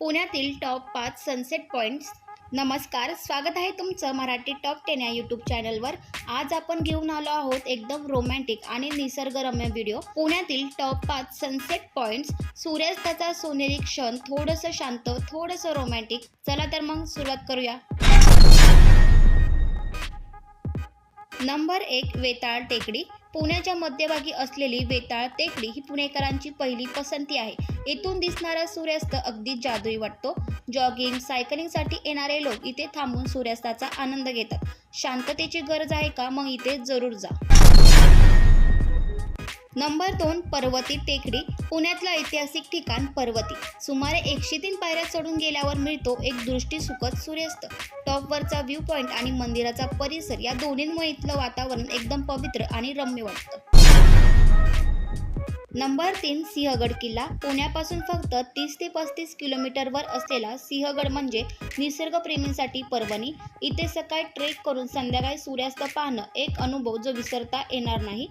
पुण्यातील टॉप पाच sunset points नमस्कार स्वागत आहे तुमचं मराठी टॉप टेन या यूट्यूब चॅनलवर आज आपण घेऊन आलो आहोत एकदम रोमॅन्टिक आणि निसर्गरम्य व्हिडिओ पुण्यातील टॉप पाच सनसेट पॉईंट्स सूर्यास्ताचा सोनेरी क्षण थोडंसं शांत थोडंसं रोमॅन्टिक चला तर मग सुरुवात करूया. नंबर एक वेताळ टेकडी. पुण्याच्या मध्यभागी असलेली वेताळ टेकडी ही पुणेकरांची पहिली पसंती आहे. येथून दिसणारा सूर्यास्त अगदी जादुई वाटतो. जॉगिंग सायकलिंगसाठी येणारे लोक इथे थांबून सूर्यास्ताचा आनंद घेतात. शांततेची गरज आहे का? मग इथे जरूर जा. नंबर दोन पर्वती टेकडी पुण्यातलं ऐतिहासिक ठिकाण पर्वती. सुमारे एकशे तीन पायऱ्या चढून गेल्यावर मिळतो एक दृष्टीसुखद सूर्यास्त. टॉपवरचा व्ह्यू पॉईंट आणि मंदिराचा परिसर या दोन्हींमुळे इथलं वातावरण एकदम पवित्र आणि रम्य वाटतं. नंबर तीन सिंहगड किल्ला. पुण्यापासून फक्त तीस ते पस्तीस किलोमीटरवर असलेला सिंहगड म्हणजे निसर्गप्रेमींसाठी पर्वणी. इथे सकाळी ट्रेक करून संध्याकाळी सूर्यास्त पाहणं एक अनुभव जो विसरता येणार नाही.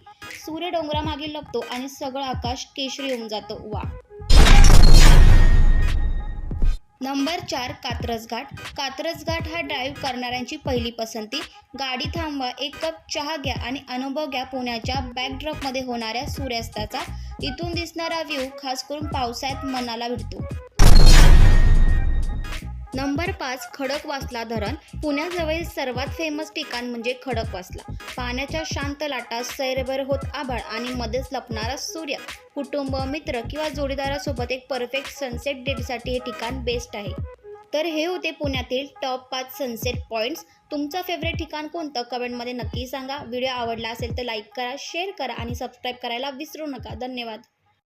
सूर्य डोंगरामागे लपतो आणि सगळं आकाश केशरी होऊन जातं. वा! नंबर चार कात्रजघाट कात्रजघाट हा ड्राईव्ह करणाऱ्यांची पहिली पसंती. गाडी थांबवा एक कप चहा घ्या आणि अनुभव घ्या पुण्याच्या बॅकड्रॉपमध्ये होणाऱ्या सूर्यास्ताचा. इथून दिसणारा व्ह्यू खास करून पावसाळ्यात मनाला भिडतो. नंबर पाच खडकवासला धरण. पुण्याजवळील सर्वात फेमस ठिकाण म्हणजे खडकवासला पाण्याच्या शांत लाटा सैरभर होत आभाळ आणि मध्येच लपणारा सूर्य. कुटुंब मित्र किंवा जोडीदारासोबत एक परफेक्ट सनसेट डेटसाठी हे ठिकाण बेस्ट आहे. तर हे होते पुण्यातील टॉप पाच सनसेट पॉईंट्स तुमचं फेवरेट ठिकाण कोणतं? कमेंटमध्ये नक्की सांगा. व्हिडिओ आवडला असेल तर लाईक करा शेअर करा आणि सबस्क्राईब करायला विसरू नका. धन्यवाद.